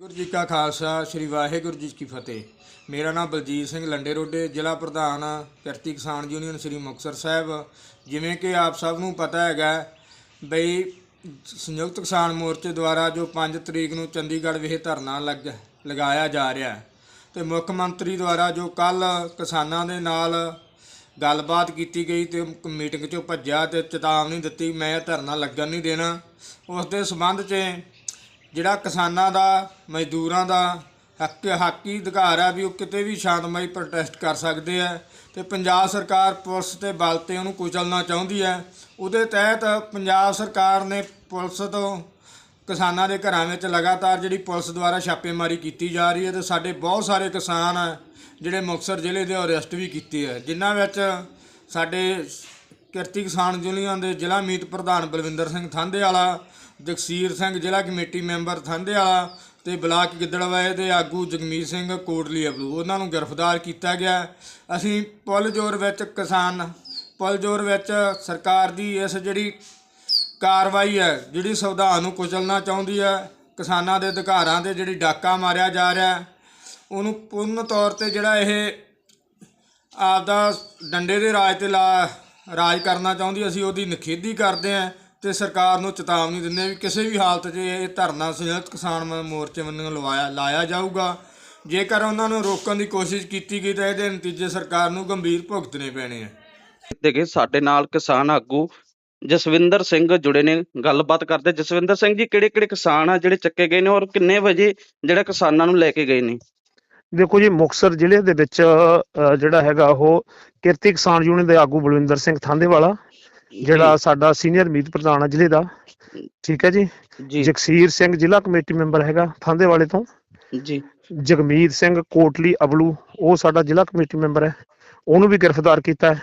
ਗੁਰੂ ਜੀ ਕਾ ਖਾਲਸਾ, ਸ੍ਰੀ ਵਾਹਿਗੁਰੂ ਜੀ ਕੀ ਫਤਿਹ। ਮੇਰਾ ਨਾਮ ਬਲਜੀਤ ਸਿੰਘ ਲੰਡੇ ਰੋਡੇ, ਜ਼ਿਲ੍ਹਾ ਪ੍ਰਧਾਨ ਕਿਰਤੀ ਕਿਸਾਨ ਯੂਨੀਅਨ ਸ੍ਰੀ ਮੁਕਤਸਰ ਸਾਹਿਬ। ਜਿਵੇਂ ਕਿ ਆਪ ਸਭ ਨੂੰ ਪਤਾ ਹੈਗਾ ਬਈ ਸੰਯੁਕਤ ਕਿਸਾਨ ਮੋਰਚੇ ਦੁਆਰਾ ਜੋ 5 ਤਰੀਕ ਨੂੰ ਚੰਡੀਗੜ੍ਹ ਵਿਖੇ ਧਰਨਾ ਲੱਗ, ਲਗਾਇਆ ਜਾ ਰਿਹਾ ਹੈ, ਤੇ ਮੁੱਖ ਮੰਤਰੀ ਦੁਆਰਾ ਜੋ ਕੱਲ ਕਿਸਾਨਾਂ ਦੇ ਨਾਲ ਗੱਲਬਾਤ ਕੀਤੀ ਗਈ ਤੇ ਮੀਟਿੰਗ ਚੋਂ ਭੱਜਿਆ ਤੇ ਚੇਤਾਵਨੀ ਦਿੱਤੀ, ਮੈਂ ਧਰਨਾ ਲੱਗਣ ਨਹੀਂ ਦੇਣਾ। ਉਸ ਦੇ ਸਬੰਧ 'ਚ ਜਿਹੜਾ ਕਿਸਾਨਾਂ ਦਾ, ਮਜ਼ਦੂਰਾਂ ਦਾ ਹੱਕ, ਹੱਕੀ ਅਧਿਕਾਰ ਹੈ ਵੀ ਉਹ ਕਿਤੇ ਵੀ ਸ਼ਾਂਤਮਈ ਪ੍ਰੋਟੈਸਟ ਕਰ ਸਕਦੇ ਆ ਤੇ ਪੰਜਾਬ ਸਰਕਾਰ ਪੁਲਿਸ ਤੇ ਬਲ ਤੇ ਉਹਨੂੰ ਕੁਚਲਣਾ ਚਾਹੁੰਦੀ ਹੈ। ਉਹਦੇ ਤਹਿਤ ਪੰਜਾਬ ਸਰਕਾਰ ਨੇ ਪੁਲਿਸ ਤੋਂ ਕਿਸਾਨਾਂ ਦੇ ਘਰਾਂ ਵਿੱਚ ਲਗਾਤਾਰ ਜਿਹੜੀ ਪੁਲਿਸ ਦੁਆਰਾ ਛਾਪੇਮਾਰੀ ਕੀਤੀ ਜਾ ਰਹੀ ਹੈ ਤੇ ਸਾਡੇ ਬਹੁਤ ਸਾਰੇ ਕਿਸਾਨ ਆ ਜਿਹੜੇ ਮੁਕਤਸਰ ਜ਼ਿਲ੍ਹੇ ਦੇ ਅਰੈਸਟ ਵੀ ਕੀਤੇ ਆ ਜਿਨ੍ਹਾਂ ਵਿੱਚ ਸਾਡੇ ਕਿਰਤੀ ਕਿਸਾਨ ਯੂਨੀਅਨ ਦੇ ਜ਼ਿਲ੍ਹਾ ਮੀਤ ਪ੍ਰਧਾਨ ਬਲਵਿੰਦਰ ਸਿੰਘ ਥਾਂਦੇ ਵਾਲਾ ਜਗਸੀਰ ਸਿੰਘ ਜ਼ਿਲ੍ਹਾ ਕਮੇਟੀ ਮੈਂਬਰ ਥਾਂਦੇ ਵਾਲਾ ਤੇ ਬਲਾਕ ਗਿੱਦੜਵਾਏ ਦੇ ਆਗੂ ਜਗਮੀਤ ਸਿੰਘ ਕੋਟਲੀ ਅਬਲੂ ਉਹਨਾਂ ਨੂੰ ਗ੍ਰਿਫਤਾਰ ਕੀਤਾ ਗਿਆ। ਅਸੀਂ ਪੁੱਲ ਜੋਰ ਵਿੱਚ ਕਿਸਾਨ ਪੁੱਲ ਜੋਰ ਵਿੱਚ ਸਰਕਾਰ ਦੀ ਇਸ ਜਿਹੜੀ ਕਾਰਵਾਈ ਹੈ, ਜਿਹੜੀ ਸੰਵਿਧਾਨ ਨੂੰ ਕੁਚਲਣਾ ਚਾਹੁੰਦੀ ਹੈ, ਕਿਸਾਨਾਂ ਦੇ ਅਧਿਕਾਰਾਂ ਤੇ ਜਿਹੜੀ ਡਾਕਾ ਮਾਰਿਆ ਜਾ ਰਿਹਾ ਉਹਨੂੰ ਪੂਰਨ ਤੌਰ ਤੇ ਜਿਹੜਾ ਇਹ ਆਪਦਾ ਡੰਡੇ ਦੇ ਰਾਜ ਤੇ ਲਾ, ਰਾਜ ਕਰਨਾ ਚਾਹੁੰਦੀ ਅਸੀਂ ਉਹਦੀ ਨਿਖੇਧੀ ਕਰਦੇ ਹਾਂ। ਤੇ ਸਰਕਾਰ ਨੂੰ ਚੇਤਾਵਨੀ ਦਿੰਦੇ ਵੀ ਕਿਸੇ ਵੀ ਹਾਲਤ 'ਚ ਇਹ ਧਰਨਾ ਸੰਯੁਕਤ ਕਿਸਾਨ ਮੋਰਚੇ ਵੱਲੋਂ ਲਵਾਇਆ ਲਾਇਆ ਜਾਊਗਾ। ਜੇਕਰ ਉਹਨਾਂ ਨੂੰ ਰੋਕਣ ਦੀ ਕੋਸ਼ਿਸ਼ ਕੀਤੀ ਗਈ ਤਾਂ ਇਹਦੇ ਨਤੀਜੇ ਸਰਕਾਰ ਨੂੰ ਗੰਭੀਰ ਭੁਗਤਣੇ ਪੈਣੇ ਆ। ਦੇਖੇ ਸਾਡੇ ਨਾਲ ਕਿਸਾਨ ਆਗੂ ਜਸਵਿੰਦਰ ਸਿੰਘ ਜੁੜੇ ਨੇ। ਗੱਲਬਾਤ ਕਰਦੇ। ਜਸਵਿੰਦਰ ਸਿੰਘ ਜੀ ਕਿਹੜੇ ਕਿਹੜੇ ਕਿਸਾਨ ਆ ਜਿਹੜੇ ਚੱਕੇ ਗਏ ਨੇ ਔਰ ਕਿੰਨੇ ਵਜੇ ਜਿਹੜਾ ਕਿਸਾਨਾਂ ਨੂੰ ਲੈ ਕੇ ਗਏ ਨੇ? ਦੇਖੋ ਜੀ ਮੁਕਤਸਰ ਜ਼ਿਲ੍ਹੇ ਦੇ ਵਿੱਚ ਜਿਹੜਾ ਹੈਗਾ ਉਹ ਕਿਰਤੀ ਕਿਸਾਨ ਯੂਨੀਅਨ ਦੇ ਆਗੂ ਬਲਵਿੰਦਰ ਸਿੰਘ ਥਾਂਦੇਵਾਲਾ ਜਿਹੜਾ ਸਾਡਾ ਸੀਨੀਅਰ ਮੀਤ ਪ੍ਰਧਾਨ ਆ ਜ਼ਿਲ੍ਹੇ ਦਾ ਠੀਕ ਹੈ ਜੀ? ਜਗਸੀਰ ਸਿੰਘ ਜ਼ਿਲ੍ਹਾ ਕਮੇਟੀ ਮੈਂਬਰ ਹੈਗਾ ਥਾਂਦੇਵਾਲੇ ਤੋਂ। ਜੀ। ਜਗਮੀਤ ਸਿੰਘ ਕੋਟਲੀ ਅਬਲੂ ਉਹ ਸਾਡਾ ਜ਼ਿਲ੍ਹਾ ਕਮੇਟੀ ਮੈਂਬਰ ਹੈ। ਉਹਨੂੰ ਵੀ ਗ੍ਰਿਫਤਾਰ ਕੀਤਾ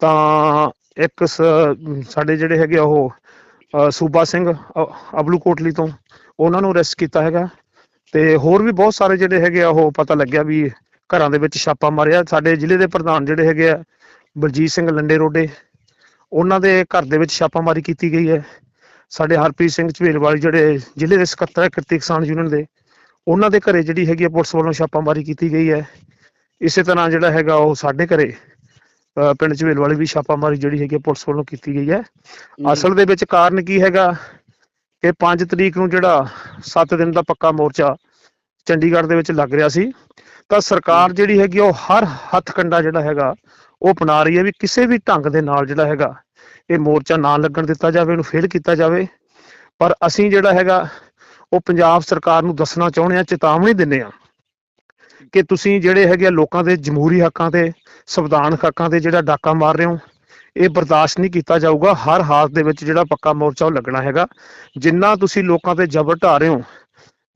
ਤਾਂ ਇੱਕ ਸਾਡੇ ਜਿਹੜੇ ਹੈਗੇ ਉਹ ਸੂਬਾ ਸਿੰਘ ਅਬਲੂ ਕੋਟਲੀ ਤੋਂ ਉਹਨਾਂ ਨੂੰ ਅਰੈਸਟ ਕੀਤਾ ਹੈਗਾ। ਤੇ ਹੋਰ ਵੀ ਬਹੁਤ ਸਾਰੇ ਜਿਹੜੇ ਹੈਗੇ ਆ ਉਹ ਪਤਾ ਲੱਗਿਆ ਵੀ ਘਰਾਂ ਦੇ ਵਿੱਚ ਛਾਪਾ ਮਾਰਿਆ। ਸਾਡੇ ਜ਼ਿਲ੍ਹੇ ਦੇ ਪ੍ਰਧਾਨ ਜਿਹੜੇ ਹੈਗੇ ਆ ਬਲਜੀਤ ਸਿੰਘ ਲੰਡੇ ਰੋਡੇ ਉਹਨਾਂ ਦੇ ਘਰ ਦੇ ਵਿੱਚ ਛਾਪਾਮਾਰੀ ਕੀਤੀ ਗਈ ਹੈ। ਸਾਡੇ ਹਰਪ੍ਰੀਤ ਸਿੰਘ ਝਵੇਲਵਾਲੀ ਜਿਹੜੇ ਜ਼ਿਲ੍ਹੇ ਦੇ ਸਕੱਤਰ ਹੈ ਕਿਰਤੀ ਕਿਸਾਨ ਯੂਨੀਅਨ ਦੇ ਉਹਨਾਂ ਦੇ ਘਰੇ ਜਿਹੜੀ ਹੈਗੀ ਪੁਲਿਸ ਵੱਲੋਂ ਛਾਪਾਮਾਰੀ ਕੀਤੀ ਗਈ ਹੈ। ਇਸੇ ਤਰ੍ਹਾਂ ਜਿਹੜਾ ਹੈਗਾ ਉਹ ਸਾਡੇ ਘਰੇ ਪਿੰਡ ਝਵੇਲਵਾਲੀ ਵੀ ਛਾਪਾਮਾਰੀ ਜਿਹੜੀ ਹੈਗੀ ਪੁਲਿਸ ਵੱਲੋਂ ਕੀਤੀ ਗਈ ਹੈ। ਅਸਲ ਦੇ ਵਿੱਚ ਕਾਰਨ ਕੀ ਹੈਗਾ ਕਿ 5 ਤਰੀਕ ਨੂੰ ਜਿਹੜਾ 7 ਦਿਨ ਦਾ ਪੱਕਾ ਮੋਰਚਾ ਚੰਡੀਗੜ੍ਹ ਦੇ ਵਿੱਚ ਲੱਗ ਰਿਹਾ ਸੀ। ਤਾਂ ਸਰਕਾਰ ਜਿਹੜੀ ਹੈਗੀ ਉਹ ਹਰ ਹੱਥ ਕੰਡਾ ਜਿਹੜਾ ਹੈਗਾ ਉਹ ਅਪਣਾ ਰਹੀ ਹੈ ਵੀ ਕਿਸੇ ਵੀ ਢੰਗ ਦੇ ਨਾਲ ਜਿਹੜਾ ਹੈਗਾ ਇਹ ਮੋਰਚਾ ਨਾ ਲੱਗਣ ਦਿੱਤਾ ਜਾਵੇ ਇਹਨੂੰ ਫੇਲ ਕੀਤਾ ਜਾਵੇ। ਪਰ ਅਸੀਂ ਜਿਹੜਾ ਹੈਗਾ, ਉਹ ਪੰਜਾਬ ਸਰਕਾਰ ਨੂੰ ਦੱਸਣਾ ਚਾਹੁੰਦੇ ਆ ਚੇਤਾਵਨੀ ਦਿੰਦੇ ਆ ਕਿ ਤੁਸੀਂ ਜਿਹੜੇ ਹੈਗੇ ਆ ਲੋਕਾਂ ਦੇ ਜਮਹੂਰੀ ਹੱਕਾਂ ਤੇ, ਸੰਵਿਧਾਨਕ ਹੱਕਾਂ ਤੇ ਜਿਹੜਾ ਡਾਕਾ ਮਾਰ ਰਹੇ ਹੋ, ਇਹ ਬਰਦਾਸ਼ਤ ਨਹੀਂ ਕੀਤਾ ਜਾਊਗਾ। ਹਰ ਹਾਲਤ ਦੇ ਵਿੱਚ ਜਿਹੜਾ ਪੱਕਾ ਮੋਰਚਾ ਉਹ ਲੱਗਣਾ ਹੈਗਾ। ਜਿੰਨਾ ਤੁਸੀਂ ਲੋਕਾਂ ਤੇ ਜ਼ਬਰ ਢਾ ਰਹੇ ਹੋ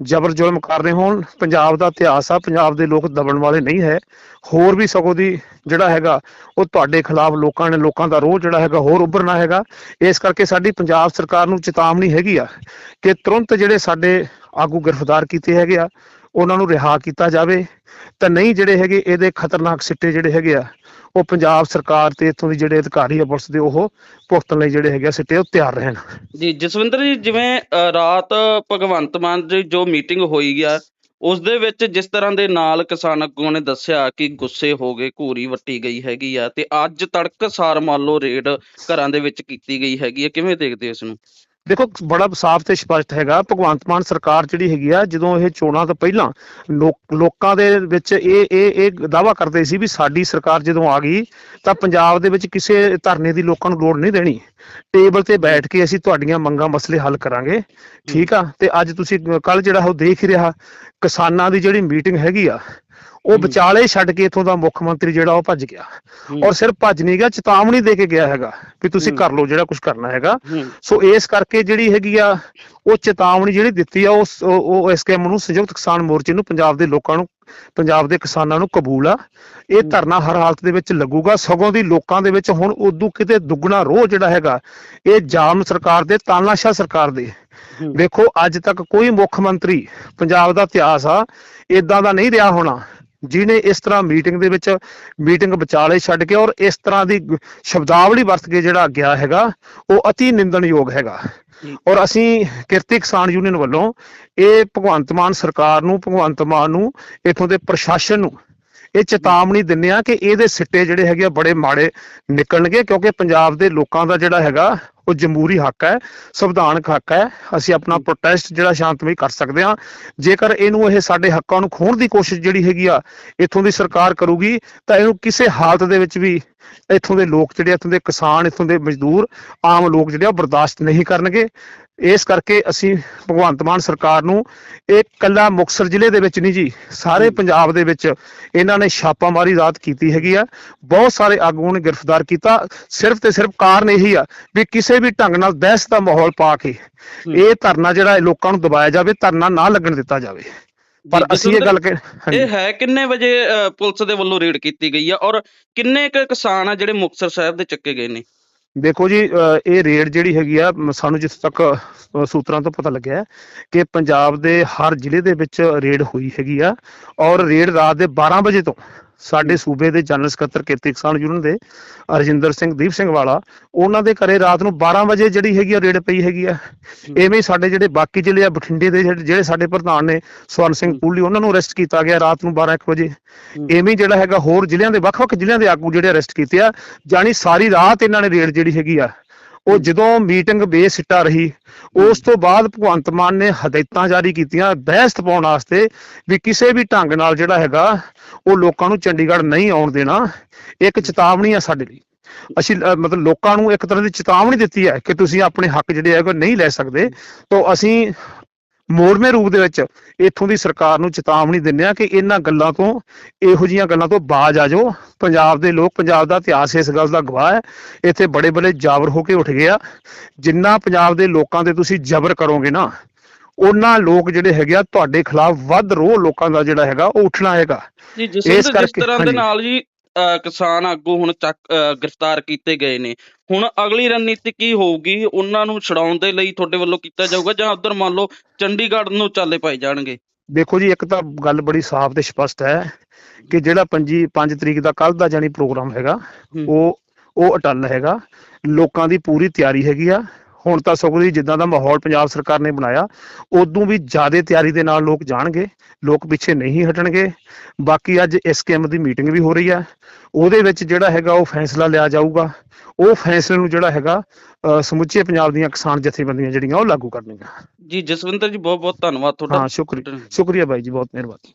ਜ਼ਬਰ ਜ਼ੁਲਮ ਕਰ ਰਹੇ ਹੋਣ, ਪੰਜਾਬ ਦਾ ਇਤਿਹਾਸ ਆ, ਪੰਜਾਬ ਦੇ ਲੋਕ ਦਬਣ ਵਾਲੇ ਨਹੀਂ ਹੈ। ਹੋਰ ਵੀ ਸਗੋਂ ਦੀ ਜਿਹੜਾ ਹੈਗਾ, ਉਹ ਤੁਹਾਡੇ ਖਿਲਾਫ ਲੋਕਾਂ ਨੇ ਲੋਕਾਂ ਦਾ ਰੋਹ ਜਿਹੜਾ ਹੈਗਾ, ਹੋਰ ਉੱਭਰਨਾ ਹੈਗਾ। ਇਸ ਕਰਕੇ ਸਾਡੀ ਪੰਜਾਬ ਸਰਕਾਰ ਨੂੰ ਚੇਤਾਵਨੀ ਹੈਗੀ ਆ ਕਿ ਤੁਰੰਤ ਜਿਹੜੇ ਸਾਡੇ ਆਗੂ ਗ੍ਰਿਫਤਾਰ ਕੀਤੇ ਹੈਗੇ ਆ, ਉਹਨਾਂ ਨੂੰ ਰਿਹਾ ਕੀਤਾ ਜਾਵੇ। ਤਾਂ ਨਹੀਂ ਜਿਹੜੇ ਹੈਗੇ, ਇਹਦੇ ਖਤਰਨਾਕ ਸਿੱਟੇ ਜਿਹੜੇ ਹੈਗੇ ਆ ਉਹ ਪੰਜਾਬ ਸਰਕਾਰ ਤੇ ਇੱਥੋਂ ਦੇ ਜਿਹੜੇ ਅਧਿਕਾਰੀ ਆ ਪੁਲਿਸ ਦੇ, ਉਹ ਭੁਗਤਣ ਲਈ ਜਿਹੜੇ ਹੈਗੇ ਸਿੱਟੇ, ਉਹ ਤਿਆਰ ਰਹਿਣ। ਜੀ, ਜਸਵਿੰਦਰ ਜੀ, ਜਿਵੇਂ ਰਾਤ ਭਗਵੰਤ ਮਾਨ ਦੀ ਜੋ ਮੀਟਿੰਗ ਹੋਈ ਆ, ਉਸ ਦੇ ਵਿੱਚ ਜਿਸ ਤਰ੍ਹਾਂ ਦੇ ਨਾਲ ਕਿਸਾਨ ਆਗੂਆਂ ਨੇ ਦੱਸਿਆ ਕਿ ਗੁੱਸੇ ਹੋ ਗਏ ਘੂਰੀ ਵੱਟੀ ਗਈ ਹੈਗੀ ਆ ਤੇ ਅੱਜ ਤੜਕਸਾਰ ਮੰਨ ਲਓ ਰੇਡ ਘਰਾਂ ਦੇ ਵਿੱਚ ਕੀਤੀ ਗਈ ਹੈਗੀ ਆ, ਕਿਵੇਂ ਦੇਖਦੇ ਹੋ ਇਸ ਨੂੰ? ਦੇਖੋ, ਬੜਾ ਸਾਫ਼ ਤੇ ਸਪਸ਼ਟ ਹੈਗਾ, ਭਗਵੰਤ ਮਾਨ ਸਰਕਾਰ ਜਿਹੜੀ ਹੈਗੀ ਆ, ਜਦੋਂ ਇਹ ਚੋਣਾਂ ਤੋਂ ਪਹਿਲਾਂ ਲੋਕਾਂ ਦੇ ਵਿੱਚ ਇਹ ਇਹ ਇਹ ਦਾਵਾ ਕਰਦੇ ਸੀ ਵੀ ਸਾਡੀ ਸਰਕਾਰ ਜਦੋਂ ਆ ਗਈ, ਤਾਂ ਪੰਜਾਬ ਦੇ ਵਿੱਚ ਕਿਸੇ ਧਰਨੇ ਦੀ ਲੋਕਾਂ ਨੂੰ ਲੋੜ ਨਹੀਂ ਦੇਣੀ। ਟੇਬਲ ਤੇ ਬੈਠ ਕੇ ਅਸੀਂ ਤੁਹਾਡੀਆਂ ਮੰਗਾਂ ਮਸਲੇ ਹੱਲ ਕਰਾਂਗੇ, ਠੀਕ ਆ? ਤੇ ਅੱਜ ਤੁਸੀਂ ਕੱਲ ਜਿਹੜਾ ਉਹ ਦੇਖ ਰਿਹਾ, ਕਿਸਾਨਾਂ ਦੀ ਜਿਹੜੀ ਮੀਟਿੰਗ ਹੈਗੀ ਆ ਉਹ ਵਿਚਾਲੇ ਛੱਡ ਕੇ ਇਥੋਂ ਦਾ ਮੁੱਖ ਮੰਤਰੀ ਜਿਹੜਾ ਉਹ ਭੱਜ ਗਿਆ। ਔਰ ਸਿਰਫ ਭੱਜ ਨਹੀਂ ਗਿਆ ਚੇਤਾਵਨੀ ਦੇ ਕੇ ਗਿਆ ਹੈਗਾ ਵੀ ਤੁਸੀਂ। ਕਰ ਲਓ ਜਿਹੜਾ ਕੁਝ ਕਰਨਾ ਹੈਗਾ। ਸੋ ਇਸ ਕਰਕੇ ਜਿਹੜੀ ਹੈਗੀ ਆ ਉਹ ਚੇਤਾਵਨੀ ਜਿਹੜੀ ਦਿੱਤੀ ਆ ਉਹ ਉਹ ਇਸ ਕੰਮ ਨੂੰ ਸੰਯੁਕਤ ਕਿਸਾਨ ਮੋਰਚੇ ਨੂੰ ਪੰਜਾਬ ਦੇ ਲੋਕਾਂ ਨੂੰ ਪੰਜਾਬ ਦੇ ਕਿਸਾਨਾਂ ਨੂੰ ਕਬੂਲ ਆ। ਇਹ ਧਰਨਾ ਹਰ ਹਾਲਤ ਦੇ ਵਿੱਚ ਲੱਗੂਗਾ। ਸਗੋਂ ਦੀ ਲੋਕਾਂ ਦੇ ਵਿੱਚ ਹੁਣ ਉਦੋਂ ਕਿਤੇ ਦੁੱਗਣਾ ਰੋਹ ਜਿਹੜਾ ਹੈਗਾ ਇਹ ਜਾਮ ਸਰਕਾਰ ਦੇ ਤਾਨਾਸ਼ਾਹ ਸਰਕਾਰ ਦੇ। ਵੇਖੋ ਅੱਜ ਤੱਕ ਕੋਈ ਮੁੱਖ ਮੰਤਰੀ ਪੰਜਾਬ ਦਾ ਇਤਿਹਾਸ ਆ ਇਦਾਂ ਦਾ ਨਹੀਂ ਰਿਹਾ ਹੋਣਾ। ਜਿਨੇ ਇਸ ਤਰ੍ਹਾਂ ਮੀਟਿੰਗ ਦੇ ਵਿੱਚ ਮੀਟਿੰਗ ਵਿਚਾਲੇ ਛੱਡ ਕੇ ਔਰ ਇਸ ਤਰ੍ਹਾਂ ਦੀ ਸ਼ਬਦਾਵਲੀ ਵਰਤ ਕੇ ਜਿਹੜਾ ਗਿਆ ਹੈਗਾ ਉਹ ਅਤੀ ਨਿੰਦਣਯੋਗ ਹੈਗਾ। ਔਰ ਅਸੀਂ ਕਿਰਤੀ ਕਿਸਾਨ ਯੂਨੀਅਨ ਵੱਲੋਂ ਇਹ ਭਗਵੰਤ ਮਾਨ ਸਰਕਾਰ ਨੂੰ ਭਗਵੰਤ ਮਾਨ ਨੂੰ ਇਥੋਂ ਦੇ ਪ੍ਰਸ਼ਾਸਨ ਨੂੰ ਇਹ ਚੇਤਾਵਨੀ ਦਿੰਦੇ ਆ ਕਿ ਇਹਦੇ ਸਿੱਟੇ ਜਿਹੜੇ ਹੈਗੇ ਆ ਬੜੇ ਮਾੜੇ ਨਿਕਲਣਗੇ ਕਿਉਂਕਿ ਪੰਜਾਬ ਦੇ ਲੋਕਾਂ ਦਾ ਜਿਹੜਾ ਹੈਗਾ ਉਹ ਜਮਹੂਰੀ ਹੱਕ ਹੈ ਸੰਵਿਧਾਨਕ ਹੱਕ ਹੈ। ਅਸੀਂ ਆਪਣਾ ਪ੍ਰੋਟੈਸਟ ਜਿਹੜਾ ਸ਼ਾਂਤਮਈ ਕਰ ਸਕਦੇ ਹਾਂ। ਜੇਕਰ ਇਹਨੂੰ ਇਹ ਸਾਡੇ ਹੱਕਾਂ ਨੂੰ ਖੋਹਣ ਦੀ ਕੋਸ਼ਿਸ਼ ਜਿਹੜੀ ਹੈਗੀ ਆ ਇੱਥੋਂ ਦੀ ਸਰਕਾਰ ਕਰੂਗੀ ਤਾਂ ਇਹਨੂੰ ਕਿਸੇ ਹਾਲਤ ਦੇ ਵਿੱਚ ਵੀ ਇੱਥੋਂ ਦੇ ਲੋਕ ਜਿਹੜੇ ਇੱਥੋਂ ਦੇ ਕਿਸਾਨ ਇੱਥੋਂ ਦੇ ਮਜ਼ਦੂਰ ਆਮ ਲੋਕ ਜਿਹੜੇ ਆ ਬਰਦਾਸ਼ਤ ਨਹੀਂ ਕਰਨਗੇ। ਇਸ ਕਰਕੇ ਅਸੀਂ ਭਗਵੰਤ ਮਾਨ ਸਰਕਾਰ ਨੂੰ ਇਹ ਕੱਲਾ ਮੁਕਤਸਰ ਜ਼ਿਲ੍ਹੇ ਦੇ ਵਿੱਚ ਨਹੀਂ ਜੀ ਸਾਰੇ ਪੰਜਾਬ ਦੇ ਵਿੱਚ ਇਹਨਾਂ ਨੇ ਛਾਪਾਮਾਰੀ ਰਾਤ ਕੀਤੀ ਹੈਗੀ ਆ ਬਹੁਤ ਸਾਰੇ ਆਗੂਆਂ ਨੂੰ ਗ੍ਰਿਫਤਾਰ ਕੀਤਾ ਸਿਰਫ ਤੇ ਸਿਰਫ ਕਾਰਨ ਇਹੀ ਆ ਵੀ ਕਿਸੇ ਵੀ ਢੰਗ ਨਾਲ ਦਹਿਸ਼ਤ ਦਾ ਮਾਹੌਲ ਪਾ ਕੇ ਇਹ ਧਰਨਾ ਜਿਹੜਾ ਲੋਕਾਂ ਨੂੰ ਦਬਾਇਆ ਜਾਵੇ ਧਰਨਾ ਨਾ ਲੱਗਣ ਦਿੱਤਾ ਜਾਵੇ। ਪਰ ਅਸੀਂ ਇਹ ਗੱਲ। ਇਹ ਹੈ ਕਿੰਨੇ ਵਜੇ ਪੁਲਿਸ ਦੇ ਵੱਲੋਂ ਰੇਡ ਕੀਤੀ ਗਈ ਆ ਔਰ ਕਿੰਨੇ ਕੁ ਕਿਸਾਨ ਆ ਜਿਹੜੇ ਮੁਕਤਸਰ ਸਾਹਿਬ ਦੇ ਚੱਕੇ ਗਏ ਨੇ? ਦੇਖੋ ਜੀ, ਅਹ ਇਹ ਰੇਡ ਜਿਹੜੀ ਹੈਗੀ ਆ ਸਾਨੂੰ ਜਿੱਥੇ ਤੱਕ ਸੂਤਰਾਂ ਤੋਂ ਪਤਾ ਲੱਗਿਆ ਕਿ ਪੰਜਾਬ ਦੇ ਹਰ ਜ਼ਿਲ੍ਹੇ ਦੇ ਵਿੱਚ ਰੇਡ ਹੋਈ ਹੈਗੀ ਆ ਔਰ ਰੇਡ ਰਾਤ ਦੇ 12 ਵਜੇ ਤੋਂ ਸਾਡੇ ਸੂਬੇ ਦੇ ਜਨਰਲ ਸਕੱਤਰ ਕਿਰਤੀ ਕਿਸਾਨ ਯੂਨੀਅਨ ਦੇ ਅਰਜਿੰਦਰ ਸਿੰਘ ਦੀਪ ਸਿੰਘ ਵਾਲਾ ਉਹਨਾਂ ਦੇ ਘਰੇ ਰਾਤ ਨੂੰ 12 ਵਜੇ ਜਿਹੜੀ ਹੈਗੀ ਆ ਰੇਡ ਪਈ ਹੈਗੀ ਆ। ਐਵੇਂ ਹੀ ਸਾਡੇ ਜਿਹੜੇ ਬਾਕੀ ਜ਼ਿਲ੍ਹੇ ਆ ਬਠਿੰਡੇ ਦੇ ਜਿਹੜੇ ਸਾਡੇ ਪ੍ਰਧਾਨ ਨੇ ਸਵਰਨ ਸਿੰਘ ਪੂਲੀ ਉਹਨਾਂ ਨੂੰ ਅਰੈਸਟ ਕੀਤਾ ਗਿਆ ਰਾਤ ਨੂੰ 12 1 ਵਜੇ। ਐਵੇਂ ਹੀ ਜਿਹੜਾ ਹੈਗਾ ਹੋਰ ਜ਼ਿਲ੍ਹਿਆਂ ਦੇ ਵੱਖ-ਵੱਖ ਜ਼ਿਲ੍ਹਿਆਂ ਦੇ ਆਗੂ ਜਿਹੜੇ ਅਰੈਸਟ ਕੀਤੇ ਆ ਜਾਣੀ ਸਾਰੀ ਰਾਤ ਇਹਨਾਂ ਨੇ ਰੇਡ ਜਿਹੜੀ ਹੈਗੀ ਆ ਉਹ ਜਦੋਂ ਮੀਟਿੰਗ ਬੇਸਿੱਟਾ ਰਹੀ, ਉਸ ਤੋਂ ਬਾਅਦ ਭਗਵੰਤ ਮਾਨ ਨੇ ਹਦਾਇਤਾਂ ਜਾਰੀ ਕੀਤੀਆਂ ਬਹਿਸ ਪਾਉਣ ਵਾਸਤੇ ਵੀ ਕਿਸੇ ਵੀ ਢੰਗ ਨਾਲ ਜਿਹੜਾ ਹੈਗਾ, ਉਹ ਲੋਕਾਂ ਨੂੰ ਚੰਡੀਗੜ੍ਹ ਨਹੀਂ ਆਉਣ ਦੇਣਾ, ਇੱਕ ਚੇਤਾਵਨੀ ਆ ਸਾਡੇ ਲਈ। ਅਸੀਂ ਮਤਲਬ ਲੋਕਾਂ ਨੂੰ ਇੱਕ ਤਰ੍ਹਾਂ ਦੀ ਚੇਤਾਵਨੀ ਦਿੱਤੀ ਹੈ ਕਿ ਤੁਸੀਂ ਆਪਣੇ ਹੱਕ ਜਿਹੜੇ ਹੈਗੇ ਨਹੀਂ ਲੈ ਸਕਦੇ, ਤਾਂ ਅਸੀਂ ਮੋੜਵੇਂ ਰੂਪ ਦੇ ਵਿੱਚ ਇੱਥੋਂ ਦੀ ਸਰਕਾਰ ਨੂੰ ਚੇਤਾਵਨੀ ਦਿੰਦੇ ਆ ਕਿ ਇਹਨਾਂ ਗੱਲਾਂ ਤੋਂ ਇਹੋ ਜੀਆਂ ਗੱਲਾਂ ਤੋਂ ਬਾਜ ਆ ਜਾਓ। ਪੰਜਾਬ ਦੇ ਲੋਕ ਪੰਜਾਬ ਦਾ ਇਤਿਹਾਸ ਇਸ ਗੱਲ ਦਾ ਗਵਾਹ ਹੈ। ਇੱਥੇ ਬੜੇ ਬੜੇ ਜਾਬਰ ਹੋ ਕੇ ਉੱਠ ਗਏ ਆ। ਜਿੰਨਾ ਪੰਜਾਬ ਦੇ ਲੋਕਾਂ ਤੇ ਤੁਸੀਂ ਜ਼ਬਰ ਕਰੋਗੇ ਨਾ ਉਹਨਾਂ ਲੋਕ ਜਿਹੜੇ ਹੈਗੇ ਆ ਤੁਹਾਡੇ ਖਿਲਾਫ ਵੱਧ ਰੋਹ ਲੋਕਾਂ ਦਾ ਜਿਹੜਾ ਹੈਗਾ ਉਹ ਉੱਠਣਾ ਹੈਗਾ। ਜੀ ਜਿਸ ਤਰ੍ਹਾਂ ਦੇ। ਨਾਲ ਜੀ ਕਿਸਾਨ ਆਗੂ ਹੁਣ ਚੱਕ ਗ੍ਰਿਫਤਾਰ ਕੀਤੇ ਗਏ ਨੇ। ਹੁਣ ਅਗਲੀ ਰਣਨੀਤੀ ਕੀ ਹੋਊਗੀ? ਉਹਨਾਂ ਨੂੰ ਛਡਾਉਣ ਦੇ ਲਈ ਤੁਹਾਡੇ ਵੱਲੋਂ ਕੀਤਾ ਜਾਊਗਾ ਜਾਂ ਉਧਰ ਮੰਨ ਲਓ ਚੰਡੀਗੜ੍ਹ ਨੂੰ ਚਾਲੇ ਪਾਏ ਜਾਣਗੇ? ਦੇਖੋ ਜੀ ਇੱਕ ਤਾਂ ਗੱਲ ਬੜੀ ਸਾਫ਼ ਤੇ ਸਪਸ਼ਟ ਹੈ ਕਿ ਜਿਹੜਾ 5 5 ਤਰੀਕ ਦਾ ਕੱਲ ਦਾ ਜਾਨੀ ਪ੍ਰੋਗਰਾਮ ਹੈਗਾ। ਉਹ ਉਹ ਅਟਲ ਹੈਗਾ। ਲੋਕਾਂ ਦੀ ਪੂਰੀ ਤਿਆਰੀ ਹੈਗੀ ਆ। ਹੁਣ ਤਾਂ ਸਗੋਂ ਦੀ ਜਿੱਦਾਂ ਦਾ ਮਾਹੌਲ ਪੰਜਾਬ ਸਰਕਾਰ ਨੇ ਬਣਾਇਆ ਉਦੋਂ ਵੀ ਜ਼ਿਆਦਾ ਤਿਆਰੀ ਦੇ ਨਾਲ ਲੋਕ ਜਾਣਗੇ ਲੋਕ ਪਿੱਛੇ ਨਹੀਂ ਹਟਣਗੇ। ਬਾਕੀ ਅੱਜ ਐਸਕੇਐਮ ਦੀ ਮੀਟਿੰਗ ਵੀ ਹੋ ਰਹੀ ਹੈ ਉਹਦੇ ਵਿੱਚ ਜਿਹੜਾ ਹੈਗਾ ਉਹ ਫੈਸਲਾ ਲਿਆ ਜਾਊਗਾ। ਉਹ ਫੈਸਲੇ ਨੂੰ ਜਿਹੜਾ ਹੈਗਾ ਸਮੁੱਚੇ ਪੰਜਾਬ ਦੀਆਂ ਕਿਸਾਨ ਜਥੇਬੰਦੀਆਂ ਜਿਹੜੀਆਂ ਉਹ ਲਾਗੂ ਕਰਨਗੀਆਂ। ਜੀ ਜਸਵਿੰਦਰ ਜੀ ਬਹੁਤ ਬਹੁਤ ਧੰਨਵਾਦ ਤੁਹਾਡਾ। ਹਾਂ ਸ਼ੁਕਰੀਆ ਸ਼ੁਕਰੀਆ ਬਾਈ ਜੀ ਬਹੁਤ ਮਿਹਰਬਾਨੀ।